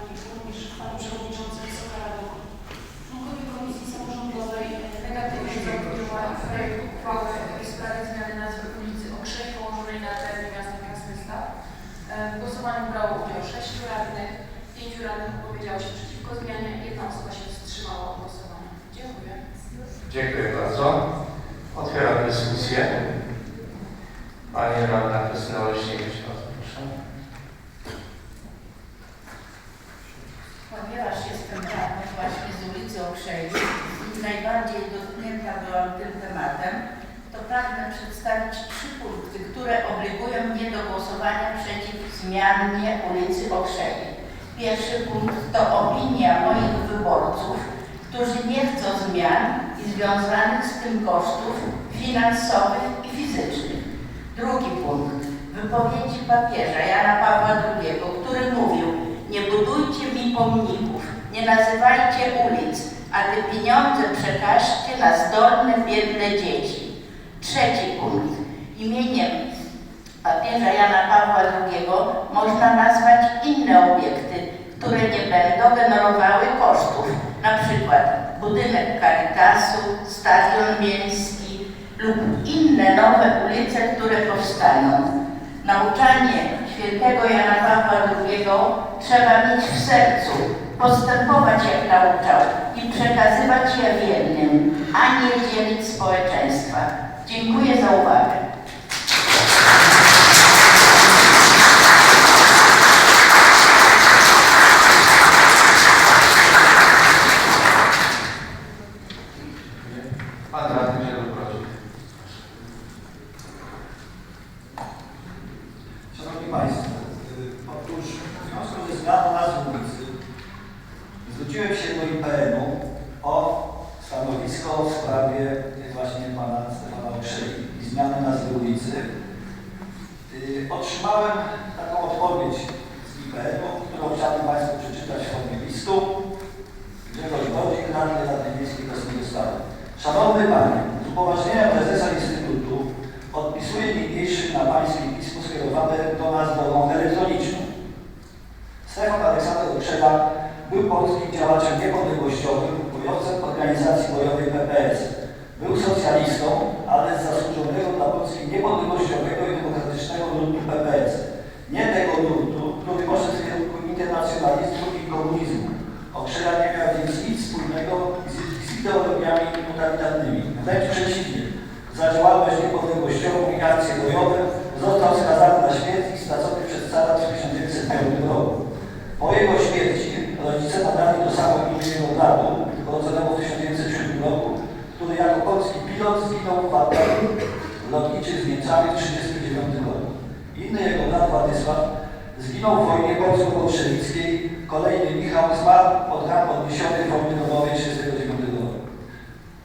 Pani Burmistrz, Pani Przewodniczący, Wysoka Rado. Komisji Samorządowej negatywnie projekt uchwały w sprawie zmiany nazwy ulicy Okrzej położonej na terenie miasta Krasnystaw. E, W głosowaniu brało udział sześciu radnych, pięciu radnych opowiedziało się przeciwko zmianie, jedna osoba się wstrzymała od głosowania. Dziękuję. Dziękuję bardzo. Otwieram dyskusję. Pani Radna Krystyna Oleśniewicz, bardzo proszę. Ponieważ jestem radną właśnie z ulicy Okrzej i najbardziej dotknięta byłam tym tematem, to pragnę przedstawić trzy punkty, które obligują mnie do głosowania przeciw zmianie ulicy Okrzej. Pierwszy punkt to opinia moich wyborców, którzy nie chcą zmian i związanych z tym kosztów finansowych i fizycznych. Drugi punkt. Wypowiedzi papieża Jana Pawła II, który mówił nie budujcie mi pomników, nie nazywajcie ulic, a te pieniądze przekażcie na zdolne, biedne dzieci. Trzeci punkt. Imieniem papieża Jana Pawła II można nazwać inne obiekty, które nie będą generowały kosztów, na przykład budynek Caritasu, stadion miejski lub inne nowe ulice, które powstaną. Nauczanie świętego Jana Pawła II trzeba mieć w sercu, postępować jak nauczał i przekazywać je wiernym, a nie dzielić społeczeństwa. Dziękuję za uwagę. Pan Radny Zielonbrodzik. Szanowni Państwo, y, otóż w związku ze zmianą nazwy ulicy zwróciłem się do IPN-u o stanowisko w sprawie y, właśnie pana Stefana Okrzei i zmiany nazwy ulicy. Y, Otrzymałem taką odpowiedź z IPN-u, którą chciałbym Państwu przeczytać w formie listu. Grzegorz Bodzik, radny Rady Miejskiej Krasnego Stawu. Szanowny Panie, z upoważnienia prezesa Instytutu odpisuję niniejszym na Pańskie pismo skierowane do nas drogą elektroniczną. Stefan Aleksander Okrzela był polskim działaczem niepodległościowym, bojowcem organizacji bojowej PPS. Był socjalistą, ale z zasłużonego dla Polski niepodległościowego i demokratycznego nurtu PPS. Nie tego nurtu, który poszedł w kierunku internacjonalizmu i komunizmu. Okrzela nie miał więc nic wspólnego z, z ideologiami totalitarnymi. Wręcz przeciwnie. Za działalność niepodległościową i akcje bojowe został skazany na śmierć i stracony przez cara w 1905 roku. Po jego śmierci rodzice imię jego bratu, urodzonego w 1907 roku, który jako polski pilot zginął w walkach lotniczych z Niemcami w 1939 roku. Inny jego brat Władysław zginął w wojnie polsko-bolszewickiej, kolejny Michał zmarł od ran odniesionych wojny domowej 1939 roku.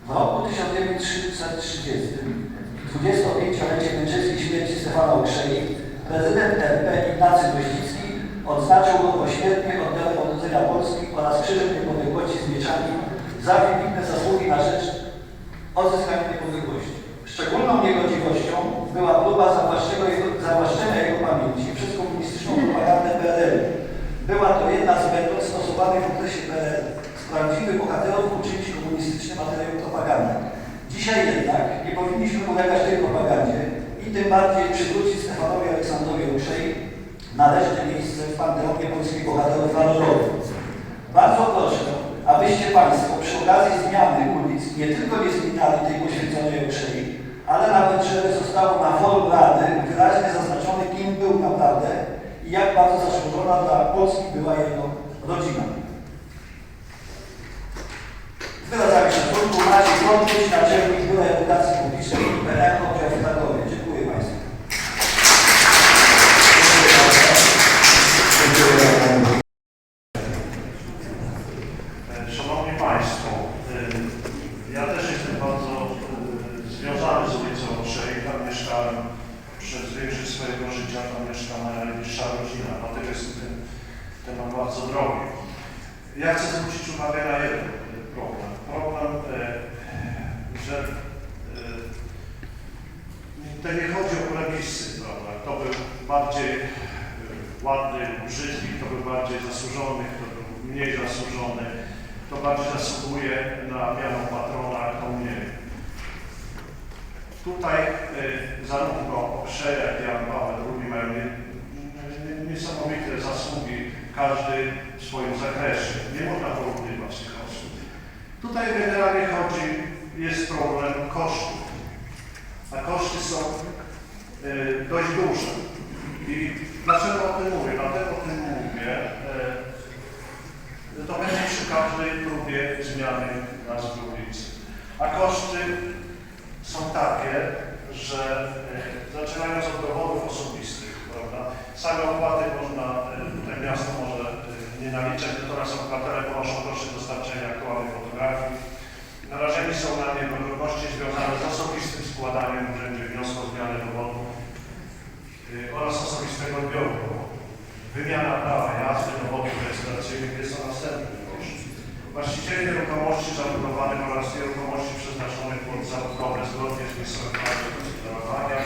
W roku 1930, 25-lecie męczeskiej śmierci Stefana Okrzei, prezydent RP Ignacy Gościcki odznaczył go pośmiertnie Orderem Odrodzenia Polski oraz Krzyżem Niepodległości z mieczami za wybitne zasługi na rzecz odzyskania niepodległości. Szczególną niegodziwością była próba zawłaszczenia jego, pamięci przez komunistyczną propagandę PRL. Była to jedna z metod stosowanych w okresie PRL. Z prawdziwych bohaterów uczynić komunistyczny materiał propagandy. Dzisiaj jednak nie powinniśmy ulegać tej propagandzie i tym bardziej przywrócić Stefanowi Aleksandrowi Okrzei należne miejsce w panteonie polskich bohaterów narodowych. Bardzo proszę, abyście Państwo przy okazji zmiany ulic nie tylko nie zmieniali tej poświęconej Okrzei, ale nawet, żeby zostało na forum Rady wyraźnie zaznaczone, kim był naprawdę i jak bardzo zasłużona dla Polski była jego rodzina. Wątpić, Ja chcę zwrócić uwagę na jeden problem. Problem, e, że e, to nie chodzi o plebiscyt, prawda? To był bardziej e, ładny brzydki, kto był bardziej zasłużony, kto był mniej zasłużony, kto bardziej zasługuje na miano patrona, a kto mniej. Tutaj zarówno Okrzeja, jak i Jan Paweł II mają nie, nie, niesamowite zasługi, każdy w swoim zakresie. Nie można porównywać tych osób. Tutaj generalnie chodzi, jest problem kosztów. A koszty są y, dość duże. I dlaczego o tym mówię? Dlatego o tym mówię. y, To będzie przy każdej próbie zmiany nazwy ulicy. A koszty są takie, że y, zaczynając od dowodów osobistych, prawda, same opłaty można, tutaj miasto może y, nie naliczać, natomiast obywatele ponoszą koszty są na niegodności związane z osobistym składaniem w urzędzie wniosku o zmianę dowodu y, oraz osobistego odbioru. Wymiana prawa jazdy dowodów rejestracyjnych jest to następny koszt. Właściciele nieruchomości zabudowanych oraz nieruchomości przeznaczonych pod zabudowę zgodnie z miejscowym gospodarowania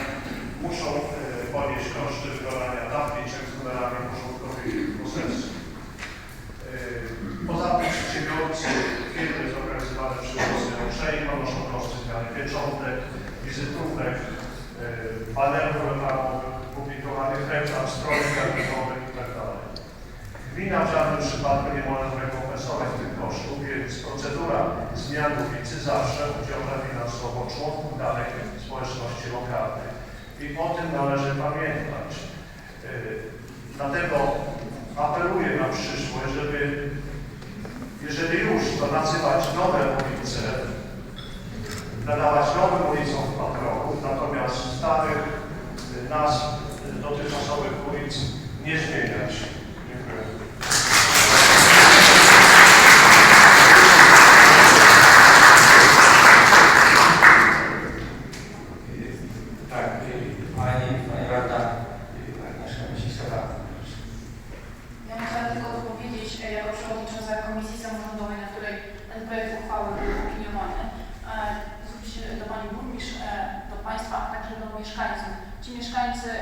muszą e, ponieść koszty wykonania tabliczek z numerami porządkowych posesji. E, Poza tym przedsiębiorcy, firmy zorganizowane przy ulicy Olszej ponoszą koszty zmiany pieczątek, wizytówek, e, banerów reklamowych, publikowanych reklam, stron internetowych itd. Gmina w żadnym przypadku nie może zrekompensować tych kosztów, więc procedura zmian ulicy zawsze udziela finansowo członków danej społeczności lokalnej. I o tym należy pamiętać. Yy, Dlatego apeluję na przyszłość, żeby jeżeli już, to nazywać nowe ulice, nadawać nowym ulicom patroków, natomiast starych y, nazw y, dotychczasowych ulic nie zmieniać. Dziękuję. Tak, y, pani, pani radna y, Agnieszka Misistowa. Ja chciałam tylko dopowiedzieć, e, jako przewodnicząca Komisji Samorządowej, na której ten projekt uchwały był opiniowany, e, zwrócić się do Pani Burmistrz, e, do Państwa, a także do mieszkańców. Ci mieszkańcy, e,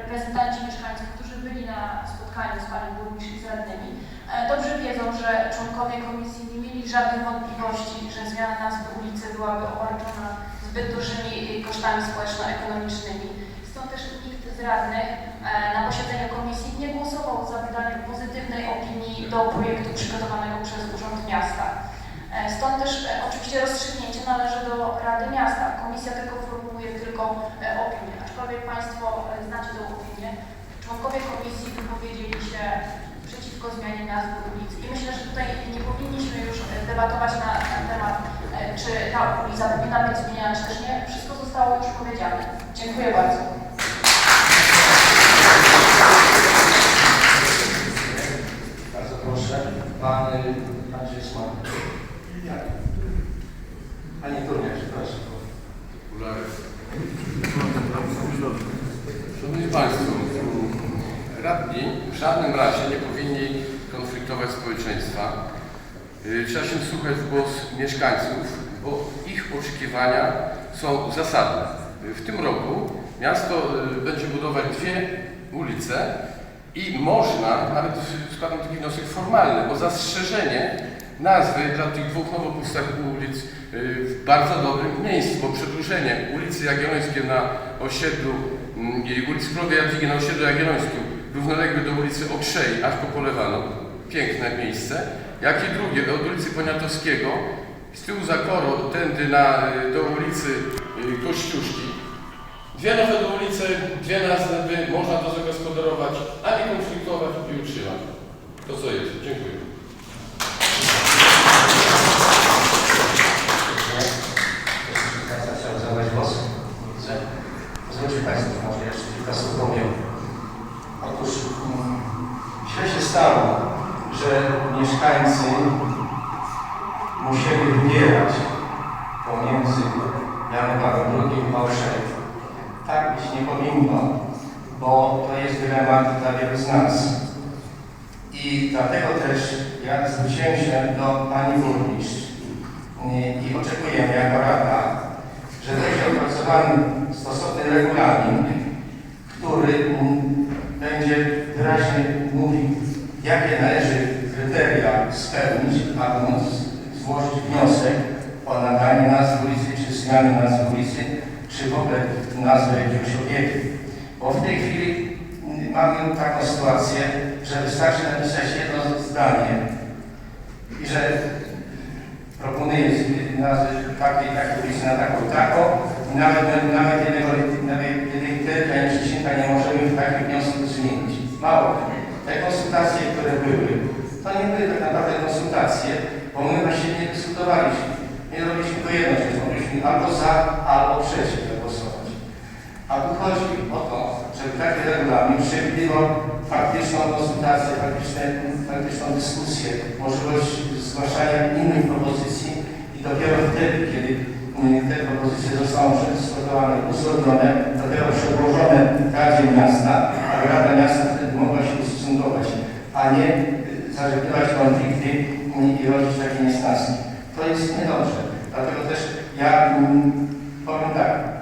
reprezentanci mieszkańców, którzy byli na spotkaniu z Panią Burmistrz i z radnymi, e, dobrze wiedzą, że członkowie Komisji nie mieli żadnych wątpliwości, że zmiana nazwy ulicy byłaby obarczona zbyt dużymi e, kosztami społeczno-ekonomicznymi. Stąd też nikt z radnych na posiedzeniu komisji nie głosował za wydaniem pozytywnej opinii do projektu przygotowanego przez Urząd Miasta. Stąd też oczywiście rozstrzygnięcie należy do Rady Miasta. Komisja tylko formułuje tylko opinię. Aczkolwiek Państwo e, znacie tę opinię. Członkowie komisji wypowiedzieli się przeciwko zmianie nazwy ulicy. I myślę, że tutaj nie powinniśmy już e, debatować na ten temat, e, czy ta ulica powinna być zmieniana, czy też nie. Wszystko zostało już powiedziane. Dziękuję bardzo. Bardzo proszę. Pan y, Andrzej Smak. Panie Turniarz, proszę. Szanowni Państwo, radni w żadnym razie nie powinni konfliktować społeczeństwa. Y, Trzeba się wsłuchać w głos mieszkańców, bo ich oczekiwania są zasadne. Y, W tym roku miasto y, będzie budować dwie ulice i można, nawet składam taki wniosek formalny, o zastrzeżenie nazwy dla tych dwóch nowo powstałych ulic y, w bardzo dobrym miejscu, bo przedłużenie ulicy Jagiellońskiej na osiedlu mm, ulicy Królowej Jadwigi na osiedlu jagiellońskim równolegle do ulicy Okrzei, aż po Polewano, piękne miejsce, jak i drugie od ulicy Poniatowskiego, z tyłu za Koro, tędy na, y, do ulicy y, Kościuszki. Dwie nowe ulice, dwie nazwy, można to zagospodarować, a nie konfliktować i utrzymać. To co jest. Dziękuję. Jeśli Państwo chciał zabrać głos, widzę. Pozwólcie Państwo, może jeszcze kilka słów powiem. Otóż mm, że mieszkańcy musieli wybierać pomiędzy Janem Pawłem II i Małszejem. Tak być nie powinno, bo to jest dylemat dla wielu z nas. I dlatego też ja zwróciłem się do Pani Burmistrz i i oczekujemy jako Rada, że będzie opracowany stosowny regulamin, który będzie wyraźnie mówi, jakie należy kryteria spełnić, aby móc złożyć wniosek o nadanie nazwy ulicy, czy zmiany nazwy ulicy, czy w ogóle nazwy jakiegoś obiektu. Bo w tej chwili mm, mamy taką sytuację, że wystarczy napisać jedno zdanie i że proponuje nazwy takiej, takiej ulicy na taką, taką i nawet, nawet jednego, nawet jednej przecięta nie możemy w takim wniosku zmienić. Mało tego. Te konsultacje, które były, to nie były tak naprawdę konsultacje, bo my właśnie nie dyskutowaliśmy. Nie robiliśmy to jedno, że mogliśmy albo za, albo przeciw głosować. A tu chodzi o to, żeby taki regulamin przewidywał faktyczną konsultację, faktyczne, faktyczną dyskusję, możliwość zgłaszania innych propozycji i dopiero wtedy, kiedy mm, te propozycje zostaną przedyskutowane, uzgodnione, dopiero przedłożone Radzie Miasta, a Rada Miasta wtedy mogła się a nie zażegnywać konflikty mm, i rodzić takie niesnaski. To jest niedobrze. Dlatego też ja mm, powiem tak,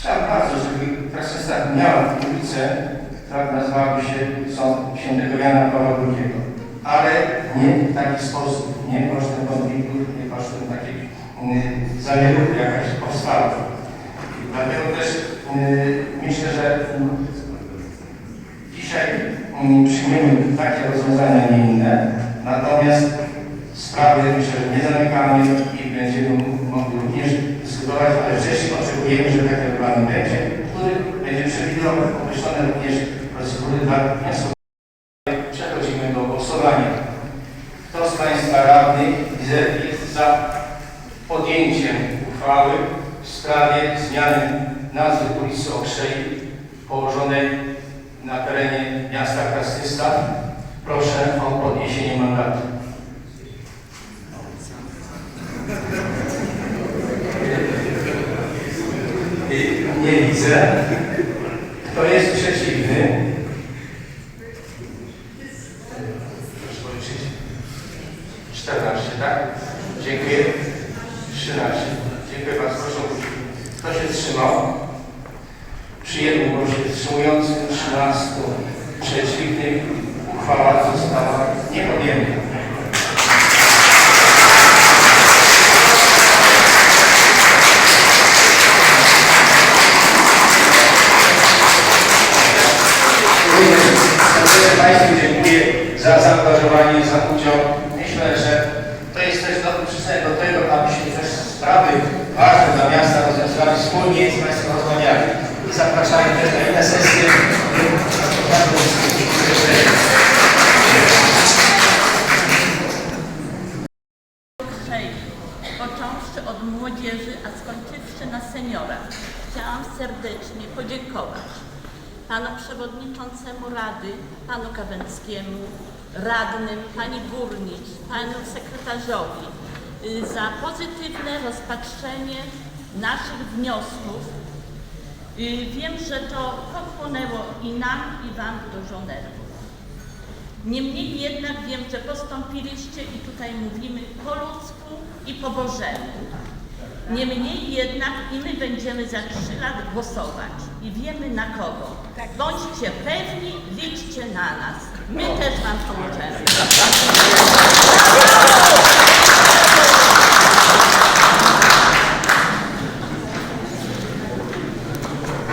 Chciałem bardzo, żeby Krasnodar miała ulicę, która nazywałaby się Sąd Świętego Jana Pawła II. Ale nie w taki sposób, nie kosztem konfliktów, nie kosztem takiej y, zalewów, jakaś powstała. Dlatego też y, myślę, że y, dzisiaj przyjmiemy takie rozwiązania, nie inne. Natomiast sprawy myślę, że nie zamykamy i będziemy mogli również dyskutować, ale wcześniej oczekujemy, że taki regulamin będzie, który będzie przewidywał określone również procedury dla wniosków. Przechodzimy do głosowania. Kto z Państwa radnych jest za podjęciem uchwały w sprawie zmiany nazwy ulicy Okrzei położonej na terenie miasta Krasnystal? Proszę o podniesienie mandatu. Nie widzę. Kto jest przeciwny? Proszę policzyć. 14, tak? Dziękuję. 13. Dziękuję bardzo. Proszę usiąść. Kto się wstrzymał? Przy jednym głosie wstrzymującym 13 przeciwnych uchwała została nie podjęta. Również serdecznie Państwu dziękuję za zaangażowanie, za udział. Myślę, że to jest też dobry przyczyn do tego, abyśmy też sprawy ważne dla miasta rozwiązali wspólnie z Państwem rozmawiali. I zapraszamy też na inne sesje. Począwszy od młodzieży, a skończywszy na seniorach. Chciałam serdecznie podziękować panu przewodniczącemu Rady, panu Kawęckiemu, radnym, pani burmistrz, panu sekretarzowi y, za pozytywne rozpatrzenie naszych wniosków. Y, Wiem, że to pochłonęło i nam, i wam dużo nerwów. Niemniej jednak wiem, że postąpiliście i tutaj mówimy po ludzku i po Bożemu. Niemniej jednak i my będziemy za trzy lat głosować i wiemy na kogo. Bądźcie pewni, liczcie na nas. My też Wam pomożemy.